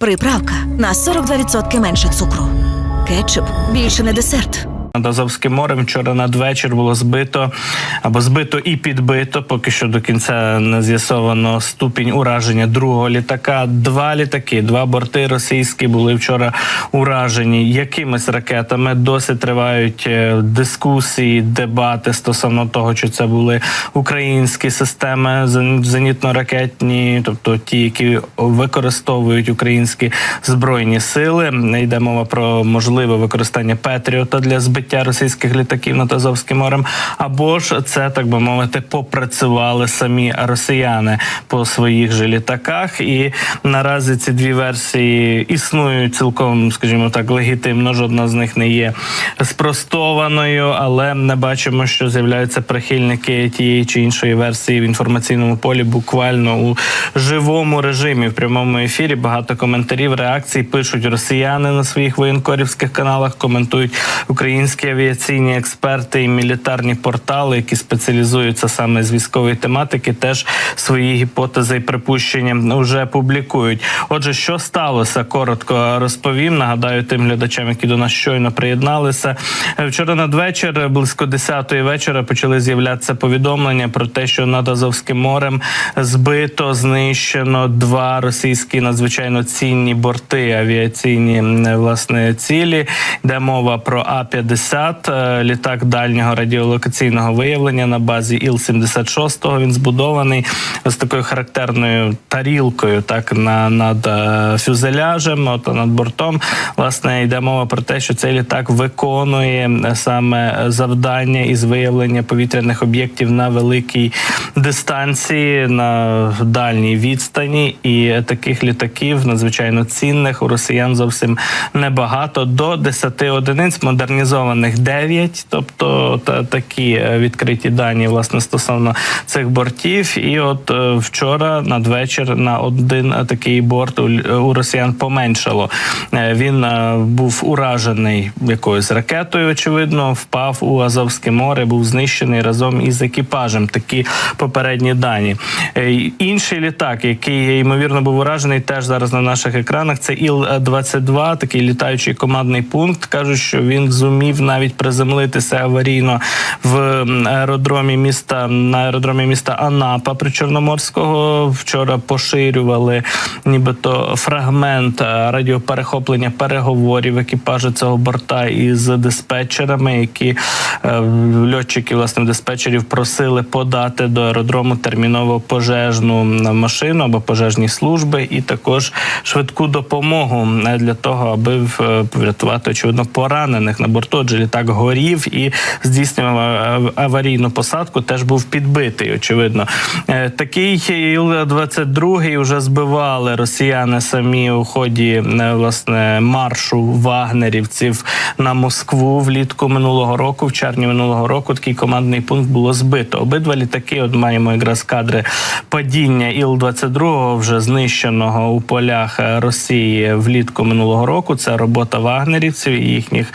Приправка на 42% менше цукру. Кетчуп більше не десерт. Над Азовським морем вчора надвечір було збито або збито і підбито. Поки що до кінця не з'ясовано ступінь ураження другого літака. Два літаки, два борти російські були вчора уражені якимись ракетами. Досі тривають е, дискусії, дебати стосовно того, чи це були українські системи зен- зенітно-ракетні, тобто ті, які використовують українські збройні сили. Йде мова про можливе використання Петріота для збиття російських літаків над Азовським морем, або ж це так би мовити, попрацювали самі росіяни по своїх же літаках. І наразі ці дві версії існують цілком, скажімо так, легітимно. Жодна з них не є спростованою, але не бачимо, що з'являються прихильники тієї чи іншої версії в інформаційному полі буквально у живому режимі в прямому ефірі. Багато коментарів, реакцій пишуть росіяни на своїх воєнкорівських каналах, коментують українські авіаційні експерти і мілітарні портали, які спеціалізуються саме з військової тематики, теж свої гіпотези і припущення вже публікують. Отже, що сталося, коротко розповім. Нагадаю тим глядачам, які до нас щойно приєдналися. Вчора надвечір, близько 10-ї вечора, почали з'являтися повідомлення про те, що над Азовським морем збито, знищено два російські надзвичайно цінні борти авіаційні власне цілі. Йде мова про А-50, е, літак дальнього радіолокаційного виявлення на базі Іл-76. Він збудований з такою характерною тарілкою, так на над е, фюзеляжем, от над бортом. Власне, йде мова про те, що цей літак виконує е, саме завдання із виявлення повітряних об'єктів на великій дистанції, на дальній відстані. І таких літаків надзвичайно цінних у росіян зовсім небагато. До 10 одиниць модернізованих 9, тобто та, такі е, відкриті дані власне стосовно цих бортів. І от е, вчора надвечір на один е, такий борт у, у росіян поменшало. Е, Він е, був уражений якоюсь ракетою. Очевидно, впав у Азовське море, був знищений разом із екіпажем. Такі попередні дані. Е, Інший літак, який ймовірно був уражений, теж зараз на наших екранах. Це Іл-22, такий літаючий командний пункт. кажуть, що він зумів навіть приземлитися аварійно в аеродромі міста на аеродромі міста Анапа при Чорноморського. Вчора поширювали нібито фрагмент е, радіоперехоплення переговорів екіпажу цього борта із диспетчерами, які е, льотчики власне диспетчерів просили подати до аеродрому терміново пожежну машину або пожежні служби, і також швидку допомогу для того, аби е, врятувати очевидно поранених на борту. Отже, літак горів і здійснював е, аварійну посадку. Теж був підбитий. Очевидно, Е, такий Іл-22 вже збивали росіяни самі у ході е, власне маршу вагнерівців на Москву влітку минулого року. В червні минулого року такий командний пункт було збито. Обидва літаки. От маємо якраз кадри падіння Іл-22 вже знищеного у полях Росії влітку минулого року. Це робота вагнерівців і їхніх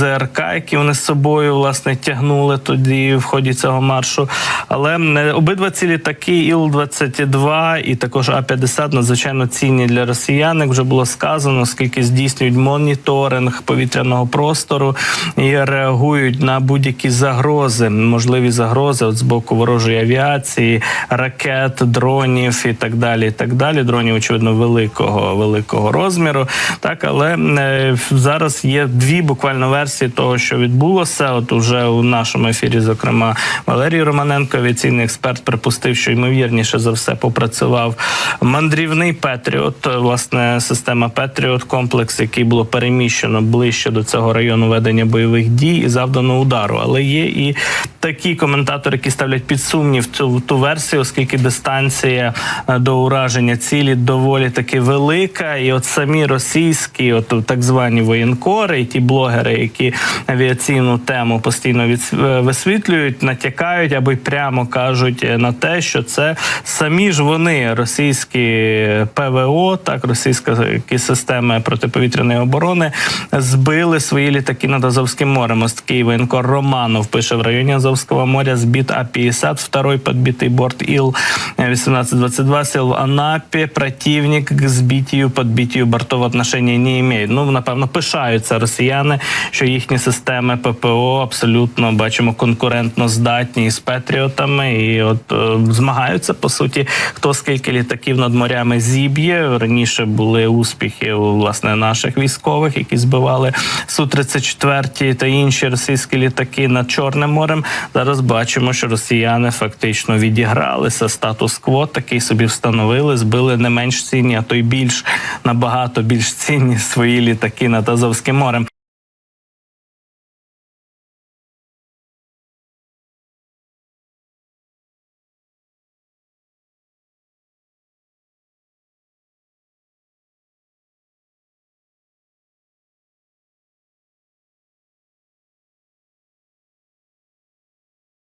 ЗРК, які вони з собою власне тягнули тоді в ході цього маршу. Але обидва ці літаки Іл-22 і також А-50 надзвичайно цінні для росіян. Як вже було сказано, оскільки здійснюють моніторинг повітряного простору і реагують на будь-які загрози, можливі загрози от з боку ворожої авіації, ракет, дронів і так далі. І так далі. Дронів, очевидно, великого великого розміру. Так, але е, зараз є дві буквально версії того, що відбулося. От уже у нашому ефірі, зокрема, Валерій Романенко, авіаційний експерт, припустив, що ймовірніше за все попрацював мандрівний Петріот, власне, система Петріот, комплекс, який було переміщено ближче до цього району ведення бойових дій і завдано удару. Але є і такі коментатори, які ставлять під сумнів цю ту версію, оскільки дистанція е, до ураження цілі доволі таки велика, і от самі російські, от так звані воєнкори, і ті блогери, які авіаційну тему постійно відс- е, висвітлюють, натякають або й прямо кажуть е, на те, що це самі ж вони, російські ПВО, так російські системи протиповітряної оборони, збили свої літаки над Азовським морем. Ось такий воєнкор Романов пише в районі Азовського моря збит А-50, второй подбитый борт Ил-1822 сел в Анапе. Противник к сбитию, подбитию бортов отношения не имеет. Ну, напевно, пишаються росіяни, що їхні системи ППО абсолютно бачимо конкурентно здатні із Петріотами, і от е, змагаються по суті, хто скільки літаків над морями зіб'є. Раніше були успіхи у власне наших військових, які збивали су 34 та інші російські літаки над Чорним морем. Зараз бачимо, що росіяни фактично відігралися статус-кво, такий собі встановили, збили не менш цінні, а то й більш набагато більш цінні свої літаки над Азовським морем.